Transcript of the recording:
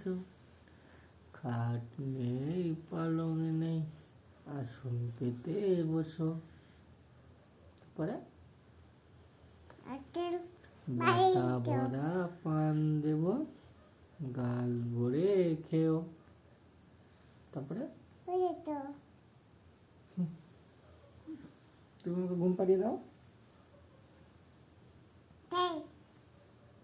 এসো খাট নেই পালং নেই আসন পেতে বসো। তারপরে আটের বাটা ভরা পান দেব গাল ভরে খেও। তারপরে? তুমি আমাকে ঘুম পাড়িয়ে দাও।